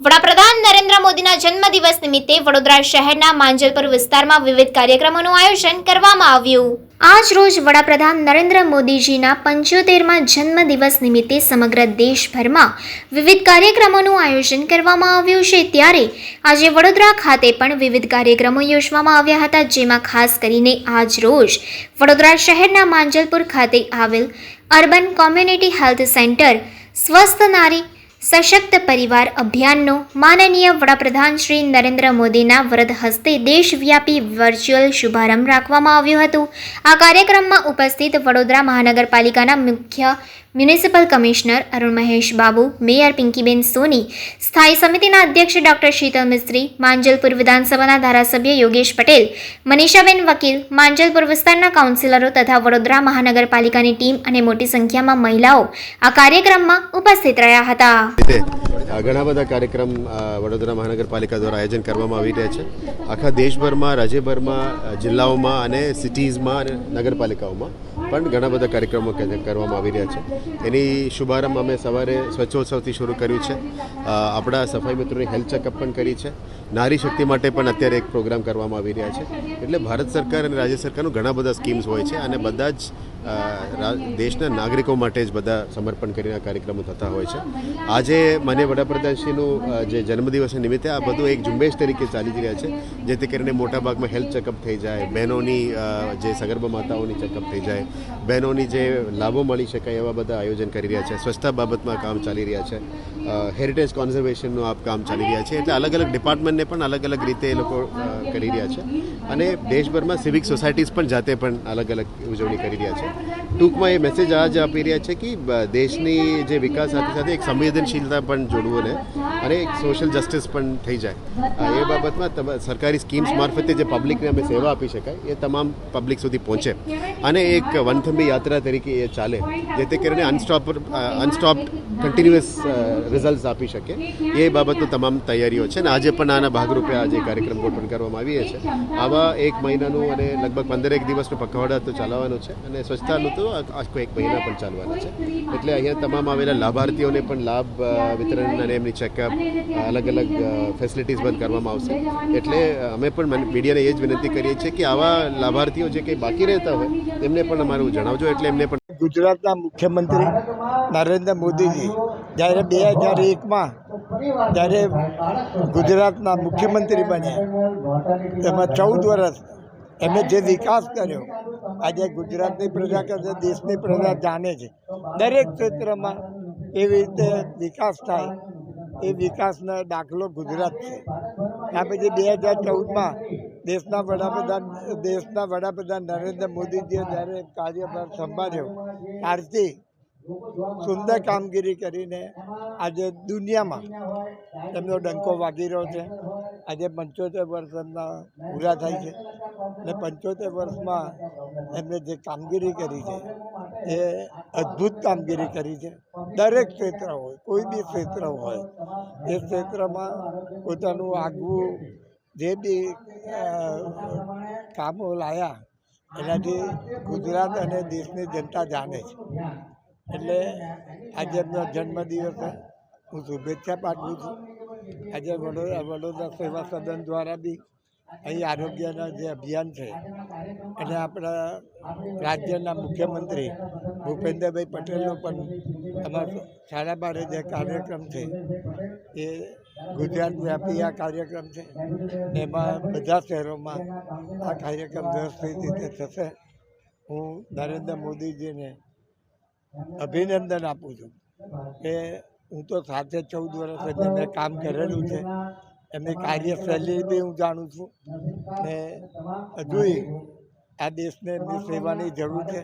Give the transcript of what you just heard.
વડાપ્રધાન નરેન્દ્ર મોદીના જન્મદિવસ નિમિત્તે વડોદરા શહેરના માંજલપુર વિસ્તારમાં વિવિધ કાર્યક્રમોનું આયોજન કરવામાં આવ્યું. આજ રોજ વડાપ્રધાન નરેન્દ્ર મોદીજીના પંચોતેરમાં જન્મદિવસ નિમિત્તે સમગ્ર દેશભરમાં વિવિધ કાર્યક્રમોનું આયોજન કરવામાં આવ્યું છે. ત્યારે આજે વડોદરા ખાતે પણ વિવિધ કાર્યક્રમો યોજવામાં આવ્યા હતા, જેમાં ખાસ કરીને આજ રોજ વડોદરા શહેરના માંજલપુર ખાતે આવેલ અર્બન કોમ્યુનિટી હેલ્થ સેન્ટર સ્વસ્થ નારી સશક્ત પરિવાર અભિયાનનો માનનીય વડાપ્રધાન શ્રી નરેન્દ્ર મોદીના વ્રત હસ્તે દેશવ્યાપી વર્ચ્યુઅલ શુભારંભ રાખવામાં આવ્યો હતો. આ કાર્યક્રમમાં ઉપસ્થિત વડોદરા મહાનગરપાલિકાના મુખ્ય municipal commissioner Arun Mahesh Babu, mayor Pinkiben Soni, સ્થાયી સમિતિના અધ્યક્ષ ડોક્ટર શીતલ મિસ્ત્રી, માંજલપુર વિધાનસભાના ધારાસભ્ય યોગેશ પટેલ, મનીષાબેન વકીલ, માંજલપુર વિસ્તારના કાઉન્સિલરો તથા વડોદરા મહાનગરપાલિકાની ટીમ અને મોટી સંખ્યામાં મહિલાઓ આ કાર્યક્રમમાં ઉપસ્થિત રહ્યા હતા. ઘણા બધા કાર્યક્રમ વડોદરા મહાનગરપાલિકા દ્વારા આયોજન કરવામાં આવી રહ્યા છે. આખા દેશભરમાં, રાજ્યભરમાં જિલ્લાઓમાં અને સિટીઝમાં અને નગરપાલિકાઓમાં પણ ઘણા બધા કાર્યક્રમો કરવામાં આવી રહ્યા છે. એની શુભારંભ અમે સવારે સ્વચ્છોત્સવથી શરૂ કર્યું છે. આપણા સફાઈ મિત્રોની હેલ્થ ચેકઅપ પણ કરી છે. નારી શક્તિ માટે પણ અત્યારે એક પ્રોગ્રામ કરવામાં આવી રહ્યા છે. એટલે ભારત સરકાર અને રાજ્ય સરકારનું ઘણા બધા સ્કીમ્સ હોય છે અને બધા જ દેશના નાગરિકો માટે જ બધા સમર્પણ કરીને કાર્યક્રમો થતા હોય છે. આજે મને વડાપ્રધાનશ્રીનું જે જન્મદિવસ નિમિત્તે આ બધું એક ઝુંબેશ તરીકે ચાલી રહ્યા છે. જેથી કરીને મોટાભાગમાં હેલ્થ ચેકઅપ થઈ જાય. બહેનોની જે સગર્ભા માતાઓની ચેકઅપ થઈ જાય. બહેનોની જે લાભો મળી શકાય એવા બધા આયોજન કરી રહ્યા છે. સ્વચ્છતા બાબતમાં કામ ચાલી રહ્યા છે. હેરિટેજ કોન્ઝર્વેશનનું આ કામ ચાલી રહ્યા છે. એટલે અલગ અલગ ડિપાર્ટમેન્ટને પણ અલગ અલગ રીતે એ લોકો કરી રહ્યા છે. અને દેશભરમાં સિવિક સોસાયટીઝ પણ જાતે પણ અલગ અલગ ઉજવણી કરી રહ્યા છે. ટૂંકમાં એ મેસેજ આ જ આપી રહ્યા છે કે દેશની જે વિકાસ સાથે સાથે એક સંવેદનશીલતા પણ જોડવું ને અને એક સોશિયલ જસ્ટિસ પણ થઈ જાય. એ બાબતમાં તમા- સરકારી સ્કીમ્સ મારફતે જે પબ્લિકને અમે સેવા આપી શકાય, એ તમામ પબ્લિક સુધી પહોંચે. અને એક વનથંભી યાત્રા તરીકે એ ચાલે, જેથી કરીને અનસ્ટોપ અનસ્ટોપ કન્ટિન્યુઅસ રિઝલ્ટ આપી શકે. એ બાબતની તમામ તૈયારીઓ છે અને આજે પણ આના ભાગરૂપે આજે કાર્યક્રમ ગોઠવણ કરવામાં આવી છે આવા એક મહિનાનું અને લગભગ પંદરેક દિવસનું પખવાડા તો ચાલવાનું છે અને સ્વચ્છતાનું તો આખો એક મહિના પણ ચાલવાનું છે. એટલે અહીંયા તમામ આવેલા લાભાર્થીઓને પણ લાભ વિતરણ અને એમની ચેકઅપ અલગ અલગ ફેસિલિટીઝ બંધ કરવામાં આવશે. એટલે અમે પણ મીડિયાને એ જ વિનંતી કરીએ છીએ કે આવા લાભાર્થીઓ જે કંઈ બાકી રહેતા હોય, એમને પણ અમારું જણાવજો. એટલે એમને પણ ગુજરાતના મુખ્યમંત્રી નરેન્દ્ર મોદીજી જ્યારે બે હજાર એકમાં જ્યારે ગુજરાતના મુખ્યમંત્રી બન્યા. એમાં ચૌદ વર્ષ એમણે જે વિકાસ કર્યો, આજે ગુજરાતની પ્રજા કરશે દેશની પ્રજા જાણે છે. દરેક ક્ષેત્રમાં એવી રીતે વિકાસ થાય, એ વિકાસનો દાખલો ગુજરાત છે. આ પછી બે હજાર ચૌદમાં દેશના વડાપ્રધાન દેશના વડાપ્રધાન નરેન્દ્ર મોદીજીએ જ્યારે કાર્યભાર સંભાળ્યો, ત્યારથી સુંદર કામગીરી કરીને આજે દુનિયામાં એમનો ડંકો વાગી રહ્યો છે. આજે પંચોતેર વર્ષ એમના પૂરા થાય છે. અને પંચોતેર વર્ષમાં એમને જે કામગીરી કરી છે, એ અદ્ભુત કામગીરી કરી છે. દરેક ક્ષેત્ર હોય, કોઈ બી ક્ષેત્ર હોય, એ ક્ષેત્રમાં પોતાનું આગવું જે બી કામો લાયા, એનાથી ગુજરાત અને દેશની જનતા જાણે છે. એટલે આજે એમનો જન્મદિવસ હું શુભેચ્છા પાઠવું છું. આજે વડોદરા વડોદરા સેવા સદન દ્વારા બી અહીં આરોગ્યના જે અભિયાન છે અને આપણા રાજ્યના મુખ્યમંત્રી ભૂપેન્દ્રભાઈ પટેલનો પણ અમારો સાડા બારે જે કાર્યક્રમ છે, એ ગુજરાત વ્યાપી આ કાર્યક્રમ છે. એમાં બધા શહેરોમાં આ કાર્યક્રમ વ્યવસ્થિત રીતે થશે. હું નરેન્દ્ર મોદીજીને અભિનંદન આપું છું કે હું તો સાથે ચૌદ વર્ષ મેં કામ કરેલું છે. એમની કાર્યશૈલી બી હું જાણું છું ને હજુય આ દેશને એમની સેવાની જરૂર છે.